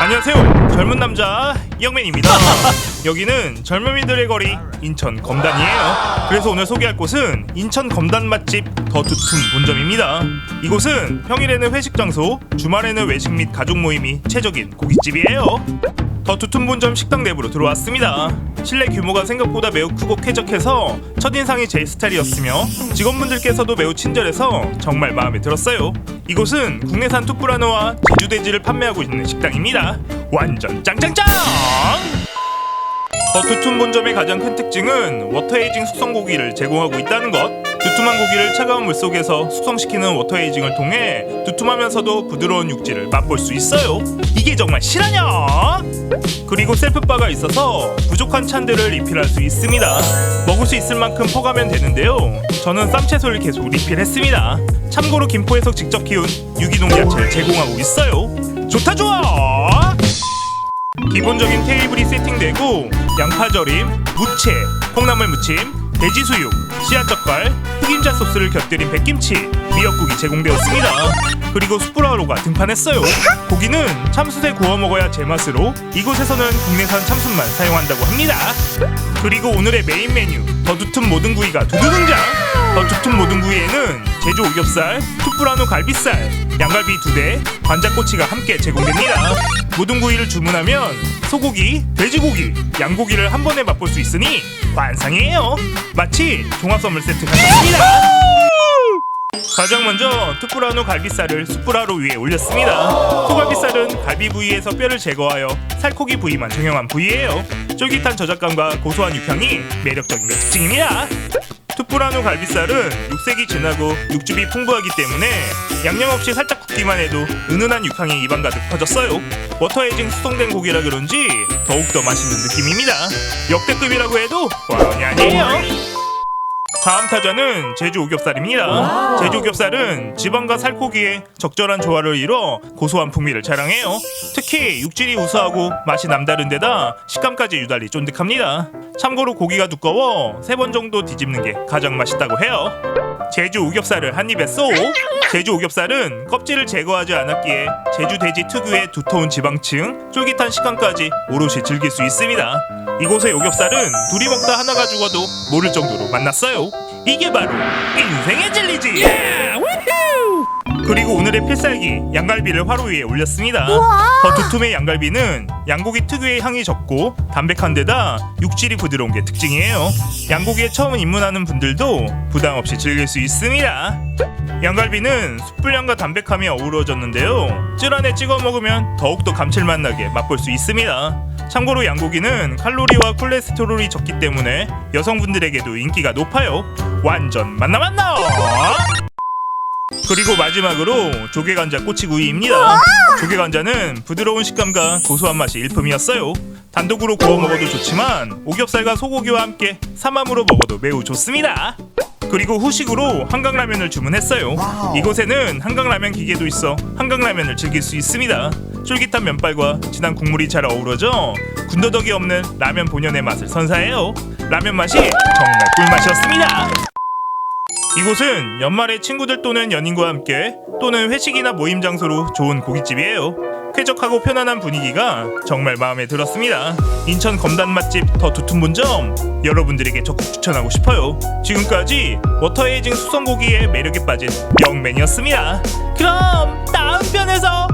안녕하세요. 젊은 남자 이영맨입니다. 여기는 젊은이들의 거리 인천 검단이에요. 그래서 오늘 소개할 곳은 인천 검단 맛집 더 두툼 본점입니다. 이곳은 평일에는 회식 장소 주말에는 외식 및 가족 모임이 최적인 고깃집이에요. 더 두툼 본점 식당 내부로 들어왔습니다 실내 규모가 생각보다 매우 크고 쾌적해서 첫인상이 제 스타일이었으며 직원분들께서도 매우 친절해서 정말 마음에 들었어요 이곳은 국내산 툭브라노와 제주돼지를 판매하고 있는 식당입니다 완전 짱짱짱! 더 두툼 본점의 가장 큰 특징은 워터에이징 숙성 고기를 제공하고 있다는 것. 두툼한 고기를 차가운 물 속에서 숙성시키는 워터에이징을 통해 두툼하면서도 부드러운 육질을 맛볼 수 있어요. 이게 정말 실화냐? 그리고 셀프바가 있어서 부족한 찬들을 리필할 수 있습니다. 먹을 수 있을 만큼 퍼가면 되는데요. 저는 쌈채소를 계속 리필했습니다. 참고로 김포에서 직접 키운 유기농 야채를 제공하고 있어요. 좋다 좋아! 기본적인 테이블이 세팅되고 양파 절임, 무채, 콩나물 무침, 돼지 수육, 씨앗젓갈, 흑임자 소스를 곁들인 백김치, 미역국이 제공되었습니다. 그리고 숯불화로가 등판했어요. 고기는 참숯에 구워 먹어야 제맛으로 이곳에서는 국내산 참숯만 사용한다고 합니다. 그리고 오늘의 메인 메뉴 더 두툼 모든 구이가 두두 등장. 더 두툼 모든 구이에는 제주 오겹살, 툭브라노 갈비살, 양갈비 두 대, 관자꼬치가 함께 제공됩니다. 모든 구이를 주문하면 소고기, 돼지고기, 양고기를 한 번에 맛볼 수 있으니 환상이에요. 마치 종합 선물 세트 같습니다. 가장 먼저 투프라노 갈비살을 숯불화로 위에 올렸습니다. 소갈비살은 갈비 부위에서 뼈를 제거하여 살코기 부위만 정형한 부위예요. 쫄깃한 저작감과 고소한 육향이 매력적인 게 특징입니다. 투프라노 갈비살은 육색이 진하고 육즙이 풍부하기 때문에 양념 없이 살짝 굽기만 해도 은은한 육향이 입안 가득 퍼졌어요. 워터에이징 숙성된 고기라 그런지 더욱더 맛있는 느낌입니다. 역대급이라고 해도 과언이 아니에요. 다음 타자는 제주 오겹살입니다. 제주 오겹살은 지방과 살코기의 적절한 조화를 이뤄 고소한 풍미를 자랑해요. 특히 육질이 우수하고 맛이 남다른 데다 식감까지 유달리 쫀득합니다. 참고로 고기가 두꺼워 세 번 정도 뒤집는 게 가장 맛있다고 해요. 제주 오겹살을 한 입에 쏙! 제주 오겹살은 껍질을 제거하지 않았기에 제주 돼지 특유의 두터운 지방층, 쫄깃한 식감까지 오롯이 즐길 수 있습니다. 이곳의 오겹살은 둘이 먹다 하나가 죽어도 모를 정도로 맛났어요. 이게 바로 인생의 진리지! 그리고 오늘의 필살기 양갈비를 화로 위에 올렸습니다. 더 두툼의 양갈비는 양고기 특유의 향이 적고 담백한 데다 육질이 부드러운 게 특징이에요. 양고기에 처음 입문하는 분들도 부담 없이 즐길 수 있습니다. 양갈비는 숯불향과 담백함이 어우러졌는데요. 쯔 안에 찍어 먹으면 더욱더 감칠맛 나게 맛볼 수 있습니다. 참고로 양고기는 칼로리와 콜레스테롤이 적기 때문에 여성분들에게도 인기가 높아요. 완전 만나 만나! 그리고 마지막으로 조개관자 꼬치구이입니다. 조개관자는 부드러운 식감과 고소한 맛이 일품이었어요. 단독으로 구워 먹어도 좋지만 오겹살과 소고기와 함께 삼함으로 먹어도 매우 좋습니다. 그리고 후식으로 한강라면을 주문했어요. 이곳에는 한강라면 기계도 있어 한강라면을 즐길 수 있습니다. 쫄깃한 면발과 진한 국물이 잘 어우러져 군더더기 없는 라면 본연의 맛을 선사해요. 라면 맛이 정말 꿀맛이었습니다. 이곳은 연말에 친구들 또는 연인과 함께 또는 회식이나 모임 장소로 좋은 고깃집이에요. 쾌적하고 편안한 분위기가 정말 마음에 들었습니다. 인천 검단 맛집 더 두툼 본점 여러분들에게 적극 추천하고 싶어요. 지금까지 워터에이징 숙성고기의 매력에 빠진 영맨이었습니다. 그럼 다음 편에서